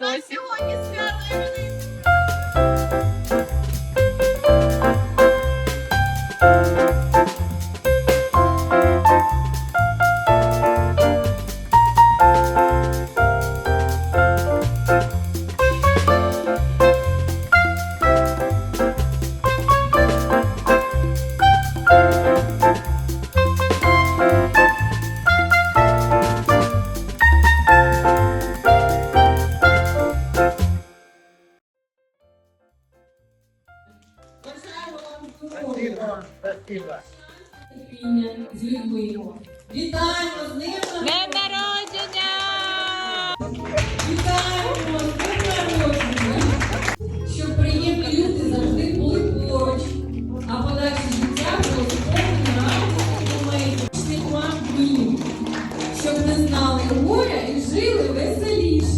На сьогодні Вітаємо з ним. День народження! Вітаємо з днем народження! Щоб приємні люди завжди були поруч, а подальше життя було сповнене радості і мої. вам днів, щоб не знали горя і жили веселіше.